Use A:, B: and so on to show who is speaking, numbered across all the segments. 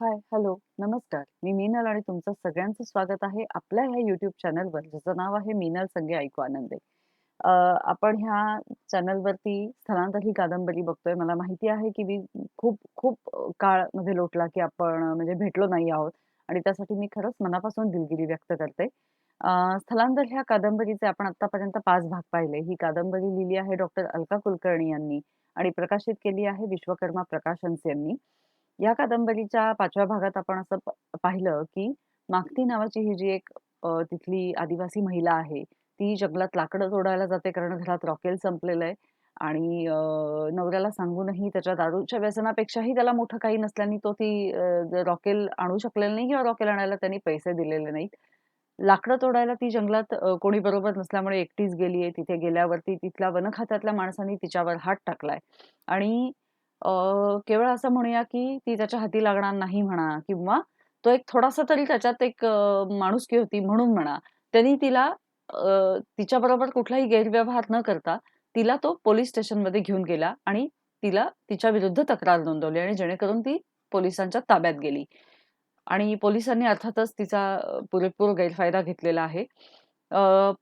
A: हाय, hello, नमस्कार. मी मीनल आणि तुमचं सगळ्यांचं स्वागत आहे आपल्या ह्या YouTube चॅनलवर, ज्याचं नाव आहे मीनल संगे ऐकू आनंदे. आपण ह्या चॅनलवरती स्थलांतर ही कादंबरी बघतोय. मला माहिती आहे, की मी खूप खूप काळमध्ये लोटला, की आपण म्हणजे भेटलो नाही आहोत आणि त्यासाठी मी खरंच मनापासून दिलगिरी व्यक्त करते. स्थलांतर ह्या कादंबरीचे आपण आतापर्यंत पाच भाग पाहिले. ही कादंबरी लिहिली आहे डॉक्टर अलका कुलकर्णी यांनी आणि प्रकाशित केली आहे विश्वकर्मा प्रकाशन्स यांनी. या कादंबरीच्या 5व्या भागात आपण असं प पाहिलं, की मागती नावाची ही जी एक अ, तिथली आदिवासी महिला आहे, ती जंगलात लाकडं तोडायला जाते कारण घरात रॉकेल संपलेलं आहे आणि अ, नवऱ्याला सांगूनही त्याच्या दारूच्या व्यसनापेक्षाही त्याला मोठं काही नसल्याने तो ती अ, रॉकेल आणू शकलेला नाही किंवा रॉकेल आणायला त्यांनी पैसे दिलेले नाहीत. लाकडं तोडायला ती जंगलात अ, कोणी बरोबर नसल्यामुळे एकटीच गेली आहे. तिथे गेल्यावरती तिथल्या वन खात्यातल्या माणसांनी तिच्यावर हात टाकलाय आणि केवळ असं म्हणूया, की ती त्याच्या हाती लागणार नाही म्हणा किंवा तो एक थोडासा तरी त्याच्यात एक माणुसकी होती म्हणून म्हणा. त्यांनी तिला तिच्या बरोबर कुठलाही गैरव्यवहार न करता तिला तो पोलीस स्टेशनमध्ये घेऊन गेला आणि तिला तिच्या विरुद्ध तक्रार नोंदवली आणि जेणेकरून ती पोलिसांच्या ताब्यात गेली. आणि पोलिसांनी अर्थातच तिचा पुरेपूर गैरफायदा घेतलेला आहे.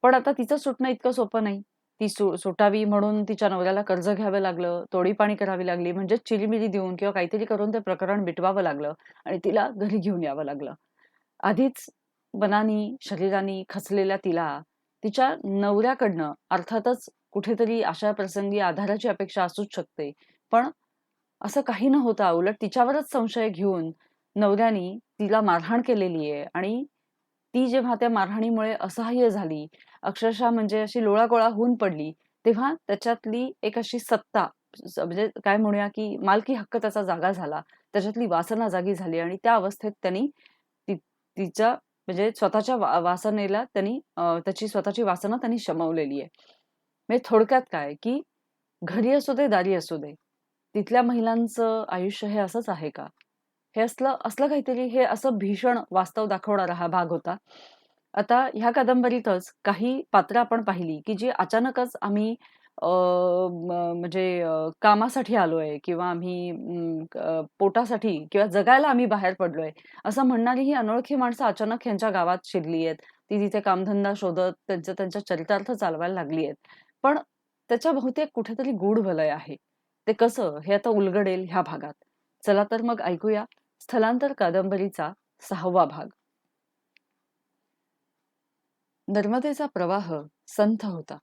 A: पण आता तिचं सुटणं इतकं सोपं नाही. ती सु सुटावी म्हणून तिच्या नवऱ्याला कर्ज घ्यावं लागलं, तोडीपाणी करावी लागली, म्हणजे चिलीमिली देऊन किंवा काहीतरी करून ते प्रकरण मिटवावं लागलं आणि तिला घरी घेऊन यावं लागलं. आधीच मनानी, शरीरानी खचलेल्या तिला तिच्या नवऱ्याकडनं अर्थातच कुठेतरी अशा प्रसंगी आधाराची अपेक्षा असूच शकते. पण असं काही न होता उलट तिच्यावरच संशय घेऊन नवऱ्यानी तिला मारहाण केलेली आहे आणि ती जेव्हा त्या मारहाणीमुळे असहाय्य झाली, अक्षरशः म्हणजे अशी लोळागोळा होऊन पडली, तेव्हा त्याच्यातली एक अशी सत्ता म्हणजे काय म्हणूया, की मालकी हक्क त्याचा जागा झाला. त्याच्यातली वासना जागी झाली आणि त्या अवस्थेत त्यांनी ती तिच्या म्हणजे स्वतःच्या वासनेला त्यांनी त्याची स्वतःची वासना त्यांनी शमवलेली आहे. म्हणजे थोडक्यात काय, की घरी असू दे, दारी असू दे, तिथल्या महिलांचं आयुष्य हे असंच आहे का? हे असलं असलं काहीतरी हे असं भीषण वास्तव दाखवणारा हा भाग होता. आता ह्या कादंबरीतच काही पात्र आपण पाहिली, की जी अचानकच आम्ही अ, म म्हणजे अ, कामासाठी आलोय किंवा आम्ही अ, पोटासाठी किंवा जगायला आम्ही बाहेर पडलोय, असं म्हणणारी ही अनोळखी माणसं अचानक ह्यांच्या गावात शिरली आहेत. ती तिथे कामधंदा शोधत त्यांचा त्यांच्या चरितार्थ चालवायला लागली आहेत. पण त्याच्या बहुतेक कुठेतरी गूढ वलय आहे. ते कसं हे आता उलगडेल ह्या भागात. चला तर मग ऐकूया स्थलांतर कादंबरीचा 6वा भाग. नर्मदेचा प्रवाह संथ होता.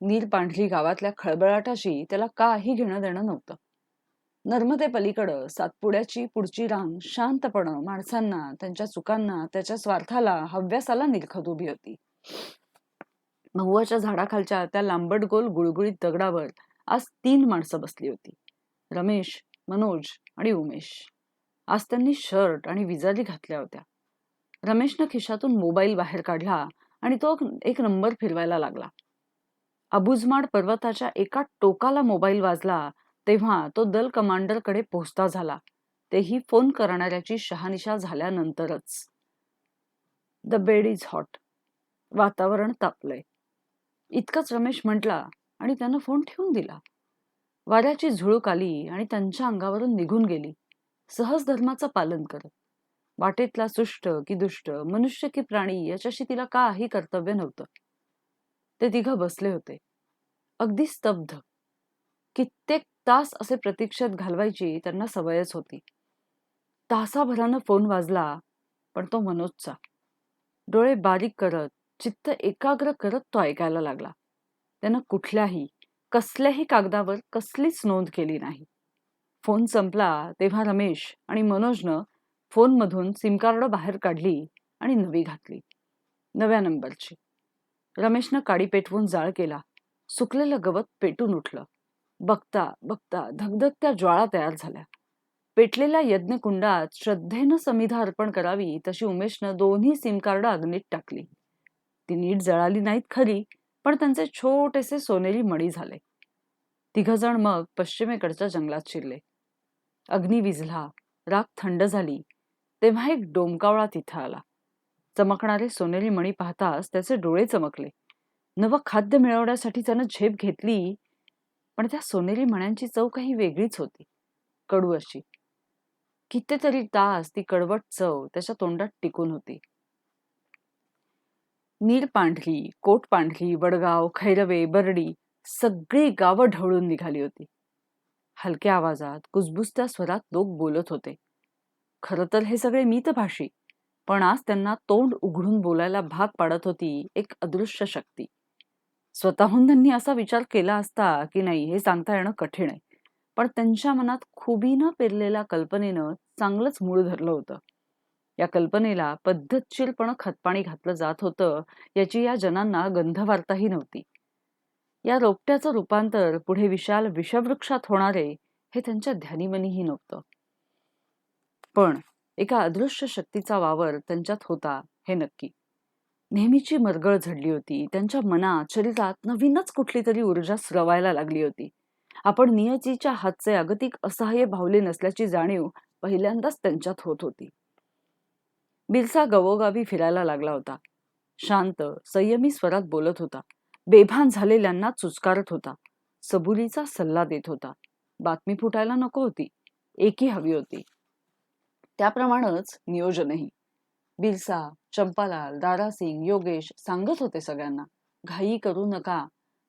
A: नीरपांढरी गावातल्या खळबळाटाशी त्याला काही घेणं-देणं नव्हतं. नर्मदेपलीकडं सातपुड्याची पुढची रांग शांतपणं माणसांना, त्यांच्या चुकांना, त्याच्या स्वार्थाला, हव्यासाला निरखत उभी होती. महुआच्या झाडाखालच्या त्या लांबट गोल गुळगुळीत दगडावर आज तीन माणसं बसली होती. रमेश, मनोज आणि उमेश. आज त्यांनी शर्ट आणि विजारी घातल्या होत्या. रमेशनं खिशातून मोबाईल बाहेर काढला आणि तो एक नंबर फिरवायला लागला. अबुजमाड पर्वताच्या एका टोकाला मोबाईल वाजला तेव्हा तो दल कमांडरकडे पोहोचता झाला. तेही फोन करणाऱ्याची शहानिशा झाल्यानंतरच. The bed is hot. वातावरण तापलंय. इतकंच रमेश म्हटला आणि त्यानं फोन ठेवून दिला. वाऱ्याची झुळूक आली आणि त्यांच्या अंगावरून निघून गेली. सहज धर्माचं पालन करत. वाटेतला सुष्ट की दुष्ट, मनुष्य की प्राणी याच्याशी तिला काही कर्तव्य नव्हतं. ते तिघं बसले होते. अगदी स्तब्ध. कित्येक तास असे प्रतीक्षेत घालवायची त्यांना सवयच होती. तासाभरानं फोन वाजला, पण तो मनोजचा. डोळे बारीक करत, चित्त एकाग्र करत तो ऐकायला लागला. त्यानं कुठल्याही, कसल्याही कागदावर कसलीच नोंद केली नाही. फोन संपला तेव्हा रमेश आणि मनोजनं फोनमधून सिमकार्ड बाहेर काढली आणि नवी घातली. नव्या नंबरची. रमेशनं काडी पेटवून जाळ केला. सुकलेलं गवत पेटून उठलं. बघता बघता धगधगत्या ज्वाळा तयार झाल्या. पेटलेल्या यज्ञकुंडात श्रद्धेनं समिधा अर्पण करावी तशी उमेशनं दोन्ही सिमकार्ड अग्नीत टाकली. ती नीट जळाली नाहीत खरी, पण त्यांचे छोटेसे सोनेरी मणी झाले. तिघजण मग पश्चिमेकडच्या जंगलात शिरले. अग्नी विझला, राख थंड झाली, तेव्हा एक डोमकावळा तिथं आला. चमकणारे सोनेरी मणी पाहताच त्याचे डोळे चमकले. नवं खाद्य मिळवण्यासाठी त्यानं झेप घेतली, पण त्या सोनेरी मण्यांची चव काही वेगळीच होती. कडू अशी. कितीतरी तास ती कडवट चव त्याच्या तोंडात टिकून होती नीर पांढरी कोट पांढरी वडगाव खैरवे बरडी सगळी गावं ढवळून निघाली होती हलक्या आवाजात कुजबुजत्या स्वरात लोक बोलत होते खरं तर हे सगळे मितभाषी पण आज त्यांना तोंड उघडून बोलायला भाग पाडत होती एक अदृश्य शक्ती. स्वतःहून त्यांनी असा विचार केला असता की नाही हे सांगता येणं कठीण आहे. पण त्यांच्या मनात खुबीनं पेरलेल्या कल्पनेनं चांगलंच मूळ धरलं होतं. या कल्पनेला पद्धतशीरपण खतपाणी घातलं जात होतं याची या जनांना गंधवार्ताही नव्हती. या रोपट्याचं रूपांतर पुढे विशाल विषवृक्षात होणारे हे त्यांच्या ध्यानीमनीही नव्हतं. पण एका अदृश्य शक्तीचा वावर त्यांच्यात होता हे नक्की. नेहमीची मरगळ झडली होती. त्यांच्या मनात शरीरात नवीनच कुठली तरी ऊर्जा स्रवायला लागली होती. आपण नियतीच्या हातचे अगतिक असहाय्य भावले नसल्याची जाणीव पहिल्यांदाच त्यांच्यात होत होती. बिरसा गवोगावी फिरायला लागला होता. शांत संयमी स्वरात बोलत होता. बेभान झालेल्यांना चुचकारत होता. सबुरीचा सल्ला देत होता. बातमी फुटायला नको होती. एकी हवी होती. त्याप्रमाणेच नियोजनही. बिरसा चंपालाल दारासिंग योगेश सांगत होते सगळ्यांना घाई करू नका.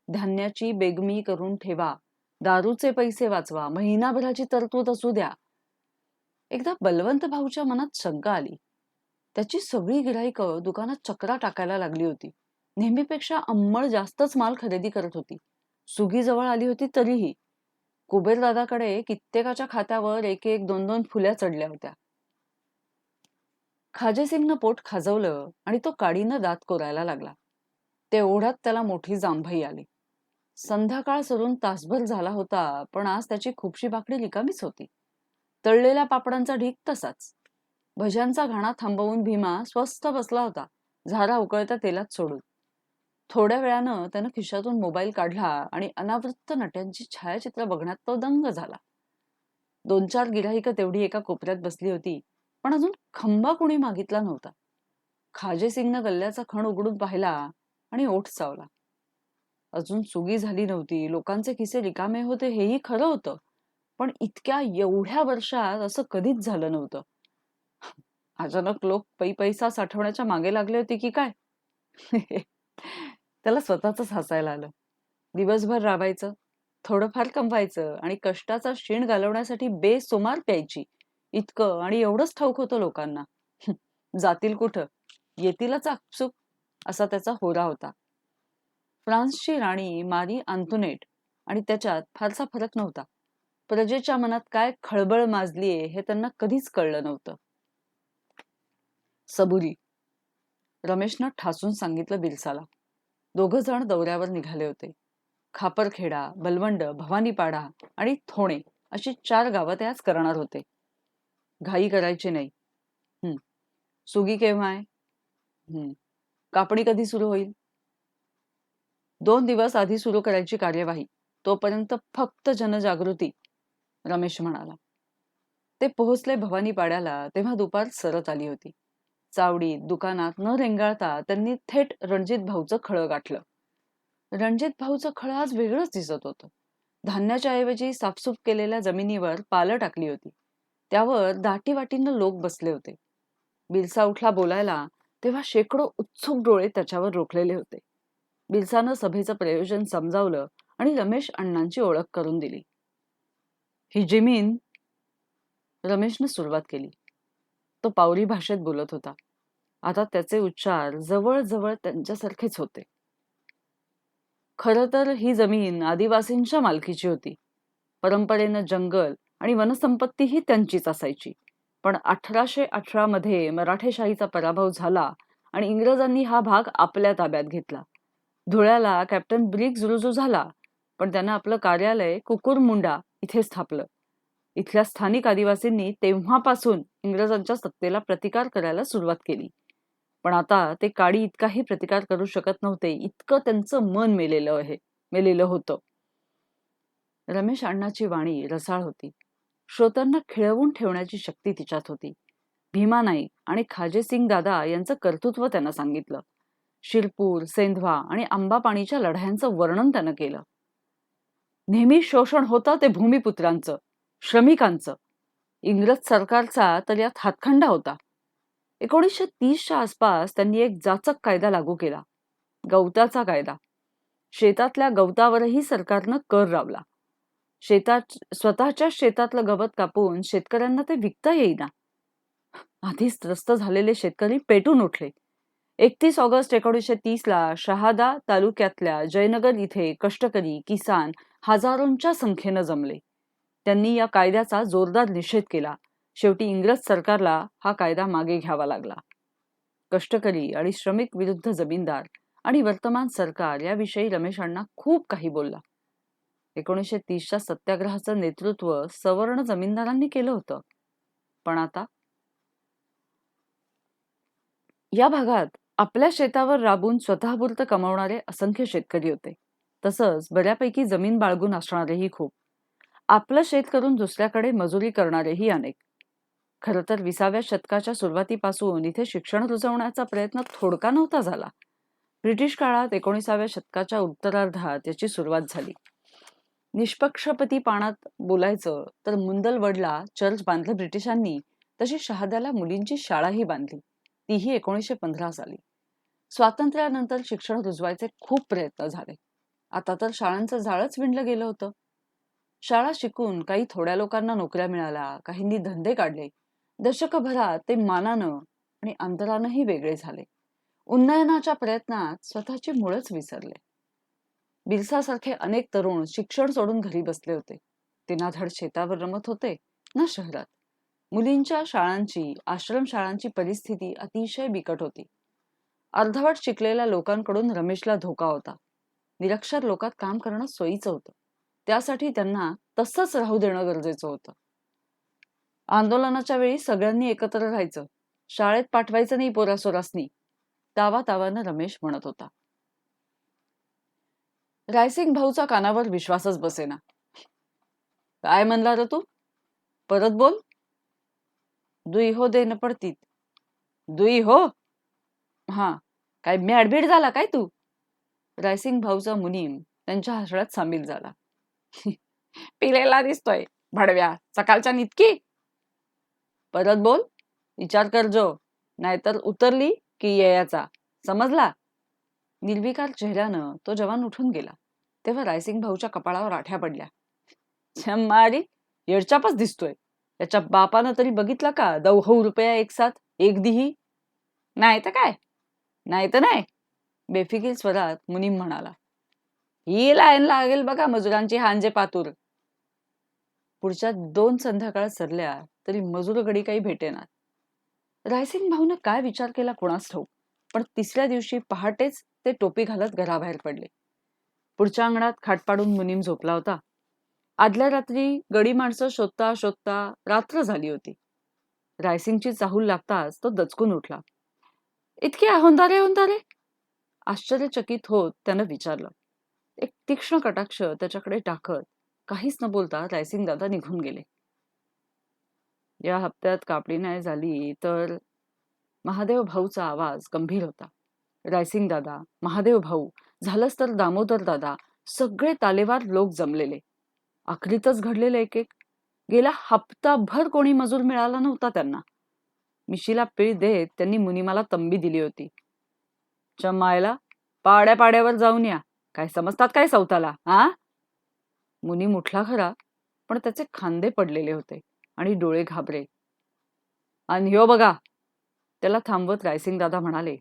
A: धान्याची बेगमी करून ठेवा. दारूचे पैसे वाचवा. महिनाभराची तरतूद असू द्या. एकदा बलवंत भाऊच्या मनात शंका आली. त्याची सगळी गिराईक दुकानात चक्रा टाकायला लागली होती. नेहमीपेक्षा अंमळ जास्तच माल खरेदी करत होती. सुगी जवळ आली होती तरीही. कुबेरदादाकडे कित्येकाच्या खात्यावर एक एक दोन दोन फुल्या चढल्या होत्या. खाजेसिंगनं पोट खाजवलं आणि तो काडीनं दात कोरायला लागला. तेवढ्यात त्याला मोठी जांभई आली. संध्याकाळ सरून तासभर झाला होता पण आज त्याची खूपशी भाकरी रिकामीच होती. तळलेल्या पापडांचा ढीक तसाच. भज्यांचा घाणा थांबवून भीमा स्वस्थ बसला होता झारा उकळत्या तेलात सोडून. थोड्या वेळानं त्यानं खिशातून मोबाईल काढला आणि अनावृत्त नट्यांची छायाचित्र बघण्यात तो दंग झाला. दोन चार गिराहिक तेवढी एका कोपऱ्यात बसली होती पण अजून खंबा कुणी मागितला नव्हता. खाजे सिंगनं गल्ल्याचा खण उघडून पाहिला आणि ओठ चावला. अजून सुगी झाली नव्हती. लोकांचे खिसे रिकामे होते हेही खरं होतं. पण इतक्या एवढ्या वर्षात असं कधीच झालं नव्हतं. अचानक लोक पै पैसा साठवण्याच्या मागे लागले होते की काय? त्याला स्वतःच हसायला आलं. दिवसभर राबायचं थोडंफार कमवायचं आणि कष्टाचा क्षीण घालवण्यासाठी बेसुमार प्यायची. इतकं आणि एवढंच ठाऊक होतं लोकांना. जातील कुठं? येतीलच आपसुक असा त्याचा होरा होता. फ्रान्सची राणी मारी आंतुनेट आणि त्याच्यात फारसा फरक नव्हता. प्रजेच्या मनात काय खळबळ माजलीये हे त्यांना कधीच कळलं नव्हतं. सबुरी. रमेशनं ठासून सांगितलं बिरसाला दोघ जण दौऱ्यावर निघाले होते. खापरखेडा बलवंड भवानीपाडा आणि थोणे अशी चार गावं ते आज करणार होते. घाई करायची नाही. सुगी केव्हा आहे? कापणी कधी सुरू होईल? दोन दिवस आधी सुरू करायची कार्यवाही. तोपर्यंत फक्त जनजागृती रमेश म्हणाला. ते पोहोचले भवानी पाड्याला तेव्हा दुपार सरत आली होती. चावडीत दुकानात न रेंगाळता त्यांनी थेट रणजित भाऊचं खळं गाठलं. रणजित भाऊचं खळं आज वेगळंच दिसत होतं. धान्याच्या ऐवजी साफसूफ केलेल्या जमिनीवर पालं टाकली होती. त्यावर दाटी वाटीनं लोक बसले होते. बिलसा उठला बोलायला तेव्हा शेकडो उत्सुक डोळे त्याच्यावर रोखलेले होते. बिलसानं सभेचं प्रयोजन समजावलं आणि रमेश अण्णांची ओळख करून दिली. ही जमीन रमेशनं सुरुवात केली. तो पावरी भाषेत बोलत होता. आता त्याचे उच्चार जवळजवळ त्यांच्यासारखेच होते. खर तर ही जमीन आदिवासींच्या मालकीची होती. परंपरेनं जंगल आणि वनसंपत्ती ही त्यांचीच असायची. पण अठराशे अठरा मध्ये मराठेशाहीचा पराभव झाला आणि इंग्रजांनी हा भाग आपल्या ताब्यात घेतला. धुळ्याला कॅप्टन ब्रिग्ज रुजू झाला पण त्यानं आपलं कार्यालय कुकुरमुंडा इथे स्थापलं. इथल्या स्थानिक आदिवासींनी तेव्हापासून इंग्रजांच्या सत्तेला प्रतिकार करायला सुरुवात केली. पण आता ते काडी इतकाही प्रतिकार करू शकत नव्हते इतकं त्यांचं मन मेलेलं आहे मेलेलं होतं. रमेश अण्णाची वाणी रसाळ होती. श्रोत्यांना खिळवून ठेवण्याची शक्ती तिच्यात होती. भीमा नाईक आणि खाजेसिंग दादा यांचं कर्तृत्व त्यानं सांगितलं. शिरपूर सेंधवा आणि आंबापाणीच्या लढायांचं वर्णन त्यानं केलं. नेहमी शोषण होतं ते भूमिपुत्रांचं श्रमिकांचं. इंग्रज सरकारचा तर यात हातखंडा होता. एकोणीसशे तीसच्या आसपास त्यांनी एक जाचक कायदा लागू केला. गवताचा कायदा. शेतातल्या गवतावरही सरकारनं कर लावला शेतात स्वतःच्या शेतातलं गवत कापून शेतकऱ्यांना ते विकता येईना. आधीच त्रस्त झालेले शेतकरी पेटून उठले. एकतीस ऑगस्ट एकोणीसशे तीसला शहादा तालुक्यातल्या जयनगर इथे कष्टकरी किसान हजारोंच्या संख्येनं जमले. त्यांनी या कायद्याचा जोरदार निषेध केला. शेवटी इंग्रज सरकारला हा कायदा मागे घ्यावा लागला. कष्टकरी आणि श्रमिक विरुद्ध जमीनदार आणि वर्तमान सरकार याविषयी रमेशांना खूप काही बोलला. एकोणीसशे तीसच्या सत्याग्रहाचं नेतृत्व सवर्ण जमीनदारांनी केलं होतं. पण आता या भागात आपल्या शेतावर राबून स्वतःपुरतं कमावणारे असंख्य शेतकरी होते. तसंच बऱ्यापैकी जमीन बाळगून असणारेही खूप. आपलं शेत करून दुसऱ्याकडे मजुरी करणारेही अनेक. खर तर विसाव्या शतकाच्या सुरुवातीपासून इथे शिक्षण रुजवण्याचा प्रयत्न थोडका नव्हता झाला. ब्रिटिश काळात एकोणीसाव्या शतकाच्या उत्तरार्धात याची सुरुवात झाली. निष्पक्षपती पानात बोलायचं तर मुंदलवडला चर्च बांधलं ब्रिटिशांनी तशी शहाद्याला मुलींची शाळाही बांधली. तीही एकोणीसशे पंधरा साली. स्वातंत्र्यानंतर शिक्षण रुजवायचे खूप प्रयत्न झाले. आता तर शाळांचं जाळच विणलं गेलं होतं. शाळा शिकून काही थोड्या लोकांना नोकऱ्या मिळाल्या काहींनी धंदे काढले. दशकभरात ते मानानं आणि अंतरानंही वेगळे झाले. उन्नयनाच्या प्रयत्नात स्वतःची मुळच विसरले. बिरसासारखे अनेक तरुण शिक्षण सोडून घरी बसले होते. ते ना धड शेतावर रमत होते ना शहरात. मुलींच्या शाळांची आश्रमशाळांची परिस्थिती अतिशय बिकट होती. अर्धवट शिकलेल्या लोकांकडून रमेशला धोका होता. निरक्षर लोकात काम करणं सोयीचं होतं. त्यासाठी त्यांना तसंच राहू देणं गरजेचं होतं. आंदोलनाच्या वेळी सगळ्यांनी एकत्र राहायचं. शाळेत पाठवायचं नाही पोरासोरासनी तावा तावानं रमेश म्हणत होता. रायसिंग भाऊचा कानावर विश्वासच बसेना. काय म्हणला रे तू? परत बोल. दुई हो दे न पडतीत. दुई हो? हा. काय मॅडबीड झाला काय तू? रायसिंग भाऊचा मुनीम त्यांच्या हसण्यात सामील झाला. पिलेला दिसतोय भडव्या. सकाळच्या नितकी. परत बोल. विचार कर जो. नाहीतर उतरली की येयाचा. समजला? निर्विकार चेहऱ्यानं तो जवान उठून गेला. तेव्हा रायसिंग भाऊच्या कपाळावर आठ्या पडल्या. मारी येडचापच दिसतोय. त्याच्या बापानं तरी बघितलं का दौहऊ रुपया एक साथ एक दिही? नाही तर काय? नाही तर नाही. बेफिकीर स्वरात मुनीम म्हणाला. ही लाईन लागेल बघा मजुरांची हांजे पातूर. पुढच्या दोन संध्याकाळ सरल्या तरी मजूर गडी काही भेटेनात. रायसिंग भाऊनं काय विचार केला कोणास ठाऊक? पण तिसऱ्या दिवशी पहाटेच ते टोपी घालत घराबाहेर पडले. पुढच्या अंगणात खाट पाडून मुनीम झोपला होता. आदल्या रात्री गडी माणसं शोधता शोधता रात्र झाली होती. रायसिंगची चाहूल लागताच तो दचकून उठला. इतके होंदारे होंदारे आश्चर्यचकित होत त्यानं विचारलं. एक तीक्ष्ण कटाक्ष त्याच्याकडे टाकत काहीच न बोलता रायसिंग दादा निघून गेले. या हप्त्यात कापडी नाही झाली तर महादेव भाऊचा आवाज गंभीर होता. रायसिंग दादा महादेव भाऊ झालंच तर दामोदर दादा सगळे तालेवार लोक जमलेले. आखरीतच घडलेले एक एक. गेला हप्ताभर कोणी मजूर मिळाला नव्हता त्यांना. मिशीला पीळ देत त्यांनी मुनिमाला तंबी दिली होती. चमायला पाड्या पाड्यावर जाऊन या. काय समजतात काय सौताला हा मुनी मुठला खरा पण त्याचे खांदे पडलेले होते आणि डोळे घाबरे. आणि हो बघा त्याला थांबवत रायसिंग दादा म्हणाले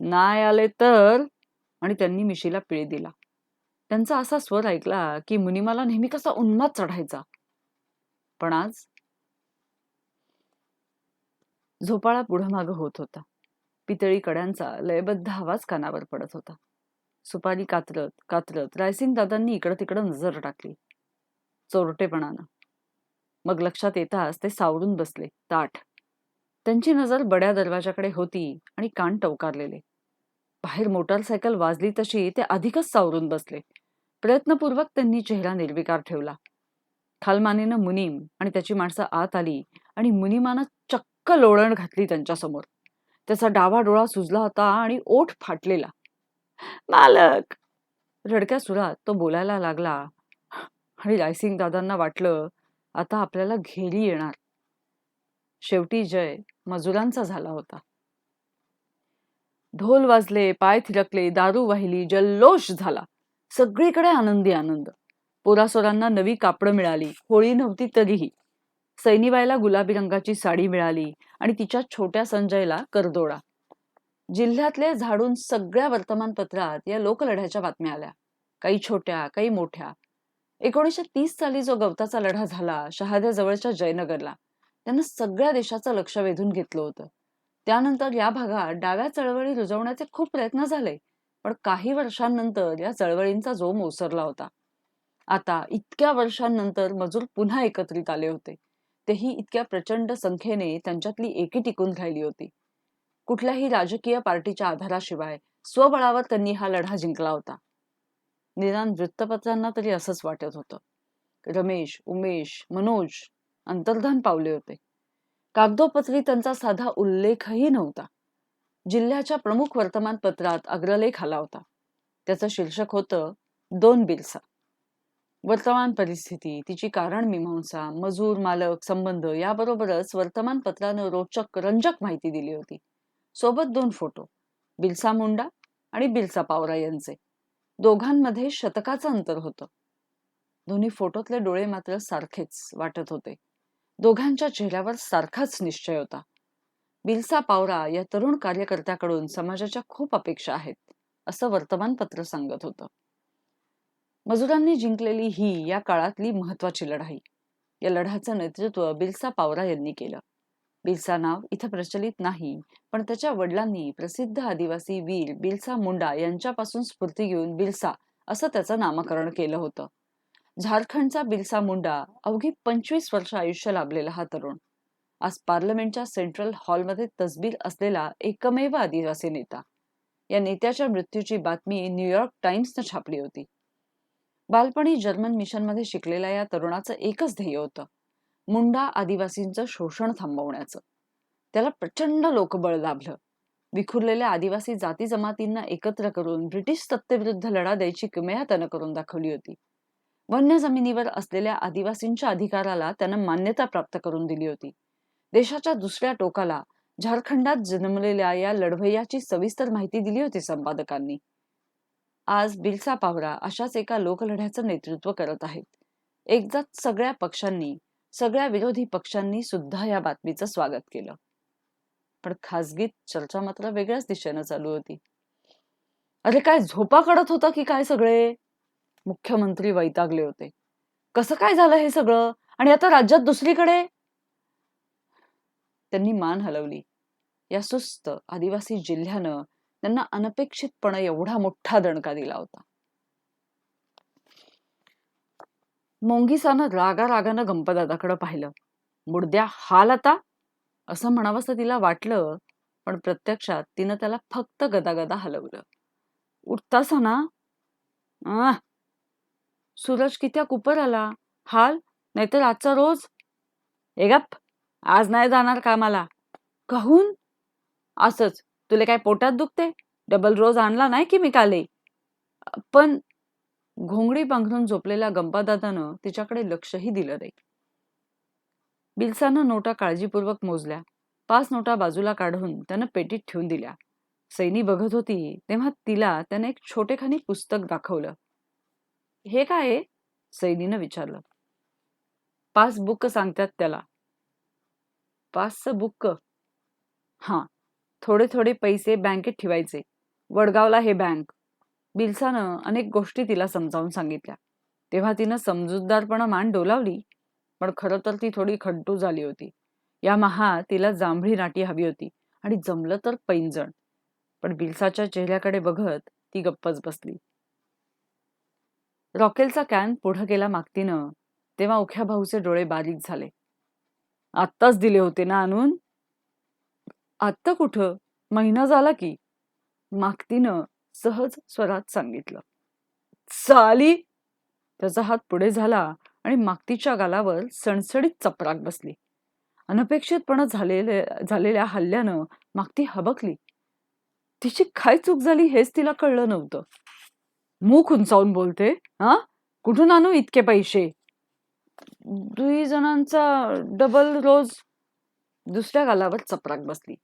A: नाही आले तर? आणि त्यांनी मिशीला पिळी दिला. त्यांचा असा स्वर ऐकला की मुनिमाला नेहमी कसा उन्माद चढायचा. पण आज झोपाळा पुढं मागं होत होता. पितळी कड्यांचा लयबद्ध आवाज कानावर पडत होता. सुपारी कातरत कातरत रायसिंग दादांनी इकडं तिकडं नजर टाकली. चोरटेपणानं. मग लक्षात येताच ते सावरून बसले ताठ. त्यांची नजर बड्या दरवाजाकडे होती आणि कान टवकारलेले. बाहेर मोटारसायकल वाजली तशी ते अधिकच सावरून बसले. प्रयत्नपूर्वक त्यांनी चेहरा निर्विकार ठेवला. खालमानेनं मुनीम आणि त्याची माणसं आत आली आणि मुनिमानं चक्क लोळण घातली त्यांच्यासमोर. त्याचा डावा डोळा सुजला होता आणि ओठ फाटलेला. मालक! रडक्या सुरात तो बोलायला लागला. आणि रायसिंग दादांना वाटलं आता आपल्याला घेरी येणार. शेवटी जय मजुरांचा झाला होता. ढोल वाजले पाय थिरकले दारू वाहिली जल्लोष झाला. सगळीकडे आनंदी आनंद. पोरासोरांना नवी कापडं मिळाली होळी नव्हती तरीही. सैनीबाईला गुलाबी रंगाची साडी मिळाली आणि तिच्या छोट्या संजयला करदोडा. जिल्ह्यातले झाडून सगळ्या वर्तमानपत्रात या लोकलढ्याच्या बातम्या आल्या. काही छोट्या काही मोठ्या. एकोणीसशे तीस साली जो गवताचा लढा झाला शहाद्याजवळच्या जयनगरला त्यानं सगळ्या देशाचं लक्ष वेधून घेतलं होतं. त्यानंतर या भागात डाव्या चळवळी रुजवण्याचे खूप प्रयत्न झाले पण काही वर्षांनंतर या चळवळींचा जोम ओसरला होता. आता इतक्या वर्षांनंतर मजूर पुन्हा एकत्रित आले होते. तेही इतक्या प्रचंड संख्येने त्यांच्यातली एकी टिकून राहिली होती. कुठल्याही राजकीय पार्टीच्या आधाराशिवाय स्वबळावर त्यांनी हा लढा जिंकला होता. निदान वृत्तपत्रांना तरी असंच वाटत होतं. रमेश उमेश मनोज अंतर्धान पावले होते. कागदोपत्री त्यांचा साधा उल्लेखही नव्हता. जिल्ह्याच्या प्रमुख वर्तमानपत्रात अग्रलेख आला होता. त्याचं शीर्षक होतं दोन बिलसा. वर्तमान परिस्थिती तिची कारण मीमांसा मजूर मालक संबंध याबरोबरच वर्तमानपत्रानं रोचक रंजक माहिती दिली होती. सोबत दोन फोटो बिलसा मुंडा आणि बिलसा पावरा यांचे. दोघांमध्ये शतकाचं अंतर होतं. दोन्ही फोटोतले डोळे मात्र सारखेच वाटत होते. दोघांच्या चेहऱ्यावर सारखाच निश्चय होता. बिलसा पावरा या तरुण कार्यकर्त्याकडून समाजाच्या खूप अपेक्षा आहेत असं वर्तमानपत्र सांगत होतं. मजुरांनी जिंकलेली ही या काळातली महत्वाची लढाई. या लढ्याचं नेतृत्व बिलसा पावरा यांनी केलं. बिलसा नाव इथं प्रचलित नाही पण त्याच्या वडिलांनी प्रसिद्ध आदिवासी वीर बिलसा मुंडा यांच्यापासून स्फूर्ती घेऊन बिलसा असं त्याचं नामकरण केलं होतं. झारखंडचा बिरसा मुंडा अवघी पंचवीस वर्ष आयुष्य लाभलेला हा तरुण. आज पार्लमेंटच्या सेंट्रल हॉलमध्ये तसबीर असलेला एकमेव आदिवासी नेता. या नेत्याच्या मृत्यूची बातमी न्यूयॉर्क टाइम्सनं छापली होती. बालपणी जर्मन मिशनमध्ये शिकलेल्या या तरुणाचं एकच ध्येय होतं. मुंडा आदिवासींचं शोषण थांबवण्याचं. त्याला प्रचंड लोकबळ लाभलं. विखुरलेल्या आदिवासी जाती जमातींना एकत्र करून ब्रिटिश सत्तेविरुद्ध लढा द्यायची किमया त्यानं करून दाखवली होती. वन्य जमिनीवर असलेल्या आदिवासींच्या अधिकाराला त्यानं मान्यता प्राप्त करून दिली होती. देशाच्या दुसऱ्या टोकाला झारखंडात जन्मलेल्या या लढवय्याची सविस्तर माहिती दिली होती संपादकांनी. आज बिरसा पावरा अशाच एका लोकलढ्याचं नेतृत्व करत आहेत. एकदाच सगळ्या पक्षांनी सगळ्या विरोधी पक्षांनी सुद्धा या बातमीचं स्वागत केलं. पण खासगीत चर्चा मात्र वेगळ्याच दिशेनं चालू होती. अरे काय झोपा काढत होता की काय सगळे? मुख्यमंत्री वैतागले होते. कसं काय झालं हे सगळं? आणि आता राज्यात दुसरीकडे? त्यांनी मान हलवली. या सुस्त आदिवासी जिल्ह्यानं त्यांना अनपेक्षितपणे एवढा मोठा दणका दिला होता. मोंगीसानं रागा रागानं गंपदादाकडे पाहिलं. मुडद्या हाल आता? असं म्हणावंसं तिला वाटलं पण प्रत्यक्षात तिनं त्याला फक्त गदागदा हलवलं. उठतासा ना? आ सूरज कित्या कुपर आला? हाल? नाहीतर आजचा रोज? ए गप. आज नाही जाणार कामाला. कहून? असंच. तुला काय पोटात दुखते? डबल रोज आणला नाही की मी काले? पण घोंगडी पांघरून झोपलेल्या गंपादादानं तिच्याकडे लक्षही दिलं नाही. बिल्सानं नोटा काळजीपूर्वक मोजल्या. पाच नोटा बाजूला काढून त्यानं पेटीत ठेवून दिल्या. सैनी बघत होती तेव्हा तिला त्याने एक छोटेखानी पुस्तक दाखवलं. हे काय आहे? सैनीनं विचारलं. पाच बुक सांगतात त्याला. पाच बुक? हा. थोडे थोडे पैसे बँकेत ठेवायचे. वडगावला हे बँक. बिल्सानं अनेक गोष्टी तिला समजावून सांगितल्या. तेव्हा तिनं समजूतदारपणा मान डोलावली पण खरं तर ती थोडी खड्डू झाली होती. या महा तिला जांभळी नाटी हवी होती आणि जमलं तर पैंजण. पण बिल्साच्या चेहऱ्याकडे बघत ती गप्पच बसली. रॉकेलचा कॅन पुढं गेला मागतीनं तेव्हा उख्या भाऊचे डोळे बारीक झाले. आत्ताच दिले होते ना आणून? आत्ता कुठं? महिना झाला की. मागतीनं सहज स्वरात सांगितलं. चाली त्याचा हात पुढे झाला आणि मागतीच्या गालावर सणसणीत चपराक बसली. अनपेक्षितपणे झालेले झालेल्या हल्ल्यानं मागती हबकली. तिची काय चूक झाली हेच तिला कळलं नव्हतं. मूक उंचावून बोलते हा? कुठून आणू इतके पैसे? दुई जणांचा डबल रोज दुसऱ्या गालावर चपराक बसली.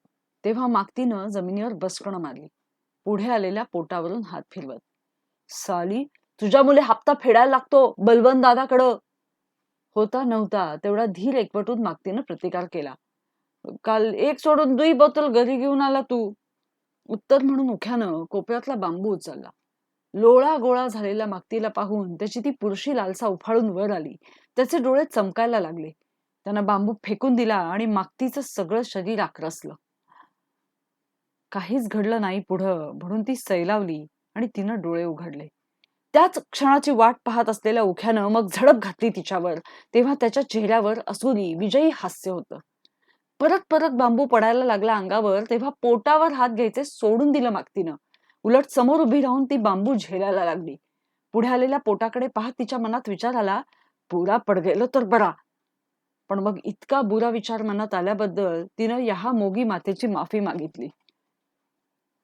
A: तेव्हा मागतीनं जमिनीवर बसकणं मारली. पुढे आलेल्या पोटावरून हात फिरवत. साली तुझ्या मुले हप्ता फेडायला लागतो बलवंत दादाकडं. होता नव्हता तेवढा धीर एकवटून मागतीनं प्रतिकार केला. काल एक सोडून दुई बोतल घरी घेऊन आला तू. उत्तर म्हणून उख्यानं कोपऱ्यातला बांबू उचलला. लोळा गोळा झालेल्या मागतीला पाहून त्याची ती पुरशी लालसा उफाळून वर आली. त्याचे डोळे चमकायला लागले. त्यानं बांबू फेकून दिला आणि मागतीचं सगळं शरीर आक्रसलं. काहीच घडलं नाही पुढं म्हणून ती सैलावली आणि तिनं डोळे उघडले. त्याच क्षणाची वाट पाहत असलेल्या उख्यानं मग झडप घातली तिच्यावर तेव्हा त्याच्या चेहऱ्यावर असुरी विजयी हास्य होतं. परत परत बांबू पडायला लागला अंगावर तेव्हा पोटावर हात घ्यायचे सोडून दिलं मागतीनं. उलट समोर उभी राहून ती बांबू झेलायला लागली. पुढे आलेल्या पोटाकडे पाहत तिच्या मनात विचार आला पुरा पड गेलो तर बरा. पण मग इतका बुरा विचार मनात आल्याबद्दल तिनं या मोगी मातेची माफी मागितली.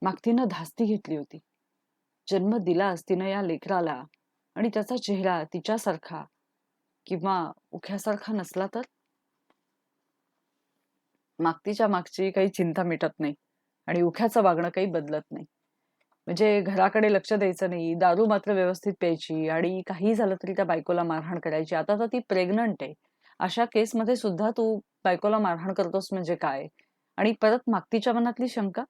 A: मागतीनं धास्ती घेतली होती. जन्म दिलास तिनं या लेकराला आणि त्याचा चेहरा तिच्यासारखा किंवा उख्यासारखा नसला तर? मागतीच्या मागची काही चिंता मिटत नाही आणि उख्याचं वागणं काही बदलत नाही. म्हणजे घराकडे लक्ष द्यायचं नाही दारू मात्र व्यवस्थित प्यायची आणि काही झालं तरी त्या बायकोला मारहाण करायची. आता तर ती प्रेग्नंट आहे. अशा केसमध्ये सुद्धा तू बायकोला मारहाण करतोस म्हणजे काय? आणि परत मागतीच्या मनातली शंका?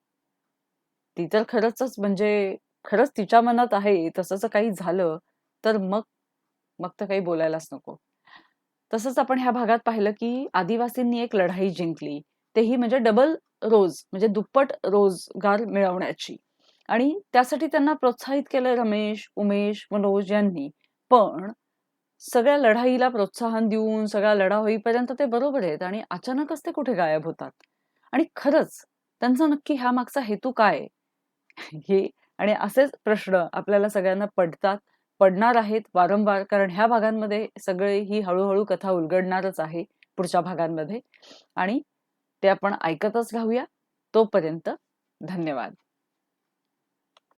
A: ती तर खरंच म्हणजे खरंच तिच्या मनात आहे तसंच काही झालं तर मग मग तर काही बोलायलाच नको. तसंच आपण ह्या भागात पाहिलं की आदिवासींनी एक लढाई जिंकली. तेही म्हणजे डबल रोज म्हणजे दुप्पट रोजगार मिळवण्याची. आणि त्यासाठी त्यांना प्रोत्साहित केलं रमेश उमेश मनोज यांनी. पण सगळ्या लढाईला प्रोत्साहन देऊन सगळा लढा होईपर्यंत ते बरोबर आहेत आणि अचानकच ते कुठे गायब होतात. आणि खरंच त्यांचा नक्की ह्या मागचा हेतू काय हे आणि असेच प्रश्न आपल्याला सगळ्यांना पडतात पडणार आहेत वारंवार कारण ह्या भागांमध्ये सगळे ही हळूहळू कथा उलगडणारच आहे पुढच्या भागांमध्ये. आणि ते आपण ऐकतच राहूया. तोपर्यंत धन्यवाद.